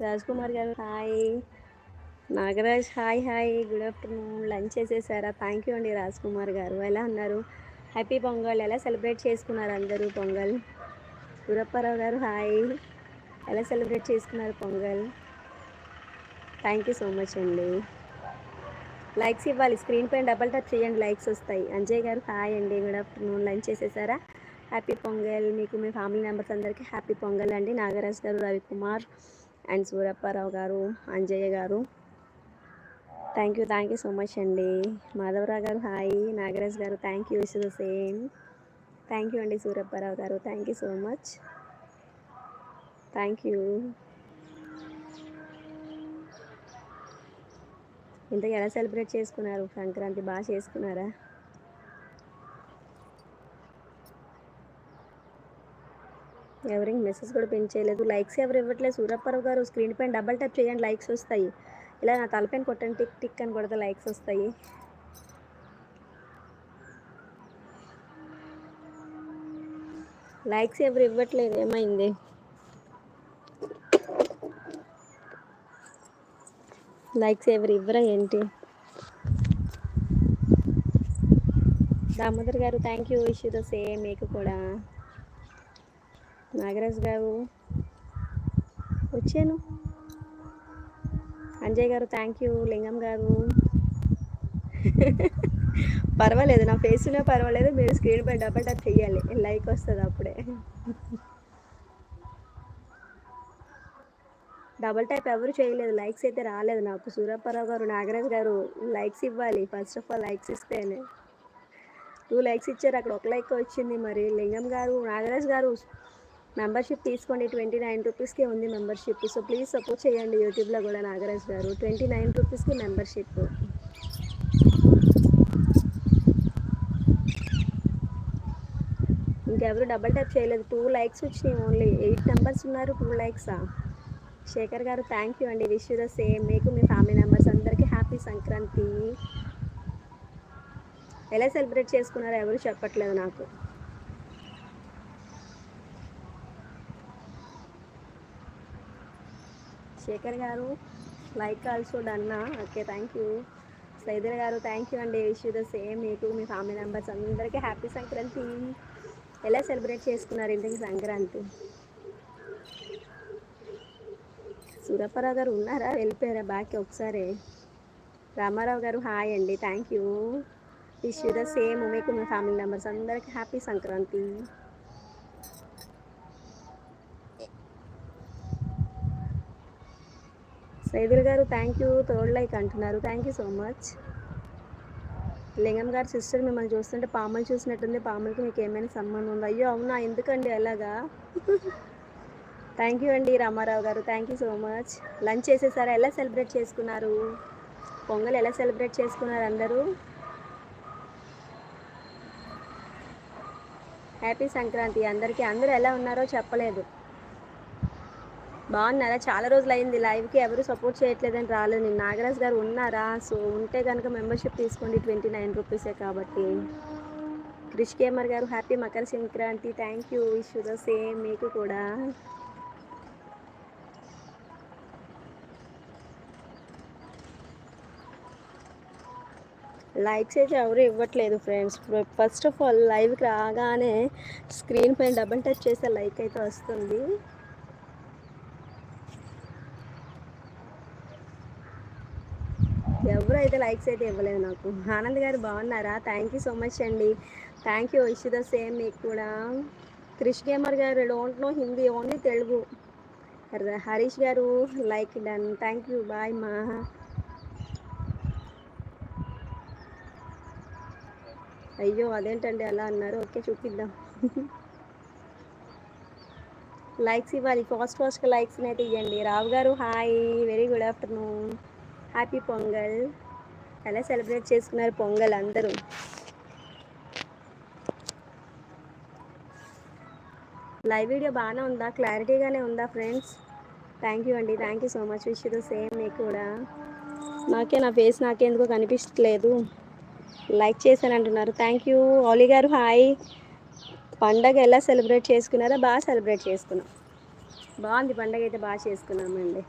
రాజ్ కుమార్ గారు hi. Nagaraj hi hi. Good afternoon. Lunch చేసేసారా? Thank you అండి రాజ్ కుమార్ గారు. ఎలా ఉన్నారు? హ్యాపీ పొంగల్. ఎలా సెలబ్రేట్ చేసుకున్నారు అందరూ పొంగల్? గురప్పారావు గారు హాయ్. ఎలా సెలబ్రేట్ చేసుకున్నారు Pongal? Thank you so much అండి. లైక్స్ ఇవ్వాలి. స్క్రీన్ పైన డబల్ టచ్ చేయండి. లైక్స్ వస్తాయి. అంజయ్ గారు హాయ్ అండి. Good afternoon. లంచ్ చేసేసారా? హ్యాపీ పొంగల్. మీకు మీ ఫ్యామిలీ మెంబర్స్ అందరికీ హ్యాపీ పొంగల్ అండి. నాగరాజ్ గారు రవికుమార్. అండ్ సూరప్పారావు గారు అంజయ్య గారు. Thank you thank you so much అండి. మాధవరావు గారు హాయ్ నాగరాజ్ గారు thank you wish the same thank you అండి సూరప్పారావు గారు. Thank you so much thank you ఇంతకు ఎలా సెలబ్రేట్ చేసుకున్నారు? సంక్రాంతి బాగా చేసుకున్నారా? ఎవరికి మెసేజ్ కూడా పిన్ చేయలేదు. లైక్స్ ఎవరు ఇవ్వట్లేదు. సూరప్పారావు గారు స్క్రీన్ పైన డబల్ టచ్ చేయండి. లైక్స్ వస్తాయి. ఇలా నా తలపైన కొట్టండి. టిక్ టిక్ అని కొడితే లైక్స్ వస్తాయి. లైక్స్ ఎవరు ఇవ్వట్లేదు. ఏమైంది? లైక్స్ ఎవరు ఇవ్వరా ఏంటి? దామోదర్ గారు thank you wish the same మీకు కూడా. నాగరాజ్ గారు వచ్చాను. అంజయ్ గారు థ్యాంక్ యూ లింగం గారు. పర్వాలేదు నా ఫేస్లో పర్వాలేదు మీరు స్క్రీన్ పై డబల్ టచ్ చెయ్యాలి లైక్ వస్తుంది అప్పుడే. డబల్ టైప్ ఎవరు చేయలేదు లైక్స్ అయితే రాలేదు నాకు. సూరప్పారావు గారు నాగరాజ్ గారు లైక్స్ ఇవ్వాలి. ఫస్ట్ ఆఫ్ ఆల్ లైక్స్ ఇస్తేనే టూ లైక్స్ ఇచ్చారు అక్కడ ఒక లైక్ వచ్చింది. మరి లింగం గారు నాగరాజ్ గారు మెంబర్షిప్ తీసుకోండి. ట్వంటీ నైన్ రూపీస్కే ఉంది మెంబర్షిప్. సో ప్లీజ్ సపోర్ట్ చేయండి యూట్యూబ్లో కూడా నాగరాజ్ గారు. ట్వంటీ నైన్ రూపీస్కి మెంబర్షిప్. ఇంకెవరు డబల్ టైప్ చేయలేదు. టూ లైక్స్ వచ్చినాయి ఓన్లీ. ఎయిట్ నెంబర్స్ ఉన్నారు. టూ లైక్సా శేఖర్ గారు థ్యాంక్ యూ అండి. Wish the same. మీకు మీ ఫ్యామిలీ మెంబర్స్ అందరికీ హ్యాపీ సంక్రాంతి. ఎలా సెలబ్రేట్ చేసుకున్నారో ఎవరు చెప్పట్లేదు నాకు. శేఖర్ గారు లైక్ ఆల్సో డన్నా. ఓకే థ్యాంక్ యూ సైదర్ గారు థ్యాంక్ యూ అండి. విష్ ద సేమ్ మీకు మీ ఫ్యామిలీ మెంబర్స్ అందరికీ హ్యాపీ సంక్రాంతి. ఎలా సెలబ్రేట్ చేసుకున్నారు ఇంటికి సంక్రాంతి? సూరప్పరావు గారు ఉన్నారా? వెళ్ళిపోయారా? బాకీ ఒకసారి. రామారావు గారు హాయ్ అండి. Thank you wish the same మీకు మీ ఫ్యామిలీ మెంబర్స్ అందరికీ హ్యాపీ సంక్రాంతి. సైదుల్ గారు థ్యాంక్ యూ థర్డ్ లైక్ అంటున్నారు. Thank you so much Lingam గారు సిస్టర్ మిమ్మల్ని చూస్తుంటే పాములు చూసినట్టుంది. పాములకి మీకు ఏమైనా సంబంధం ఉందా? అయ్యో అవునా? ఎందుకండి అలాగా? థ్యాంక్ యూ అండి రామారావు గారు. Thank you so much lunch చేసేసారా? ఎలా సెలబ్రేట్ చేసుకున్నారు? పొంగల్ ఎలా సెలబ్రేట్ చేసుకున్నారు అందరూ? హ్యాపీ సంక్రాంతి. అందరికీ అందరూ ఎలా ఉన్నారో చెప్పలేదు. బాగున్నారా? చాలా రోజులు అయింది లైవ్కి. ఎవరు సపోర్ట్ చేయట్లేదని రాలేదు. నేను నాగరాజ్ గారు ఉన్నారా? సో ఉంటే కనుక మెంబర్షిప్ తీసుకోండి. ట్వంటీ నైన్ రూపీసే కాబట్టి. క్రిష్ కేమర్ గారు happy Makara Sankranti. Thank you. Wish the same. మీకు కూడా. లైక్స్ అయితే ఎవరు ఇవ్వట్లేదు ఫ్రెండ్స్. ఫస్ట్ ఆఫ్ ఆల్ లైవ్కి రాగానే స్క్రీన్ పైన డబుల్ టచ్ చేస్తే లైక్ అయితే వస్తుంది. ఎవరు అయితే లైక్స్ అయితే ఇవ్వలేదు నాకు. ఆనంద్ గారు బాగున్నారా? థ్యాంక్ యూ సో మచ్ అండి. Thank you wish the same మీకు కూడా. క్రిష్ గేమర్ గారు don't know Hindi only Telugu Harish గారు like done thank you bye మా అయ్యో అదేంటండి అలా అన్నారు? ఓకే చూపిద్దాం. లైక్స్ ఇవ్వాలి. ఫాస్ట్ ఫాస్ట్గా లైక్స్ అయితే ఇవ్వండి రావు గారు hi very good afternoon happy Pongal ఎలా సెలబ్రేట్ చేసుకున్నారు పొంగల్ అందరూ? లైవ్ వీడియో బాగానే ఉందా? క్లారిటీగానే ఉందా ఫ్రెండ్స్ థ్యాంక్ యూ అండి. Thank you so much wish the same మీకు కూడా. నాకే నా ఫేస్ నాకే ఎందుకో కనిపించట్లేదు. లైక్ చేశాను అంటున్నారు. థ్యాంక్ యూ ఓలీ గారు హాయ్ పండగ ఎలా సెలబ్రేట్ చేసుకున్నారో? బాగా సెలబ్రేట్ చేసుకున్నాం. బాగుంది. పండగ అయితే బాగా చేసుకున్నామండి.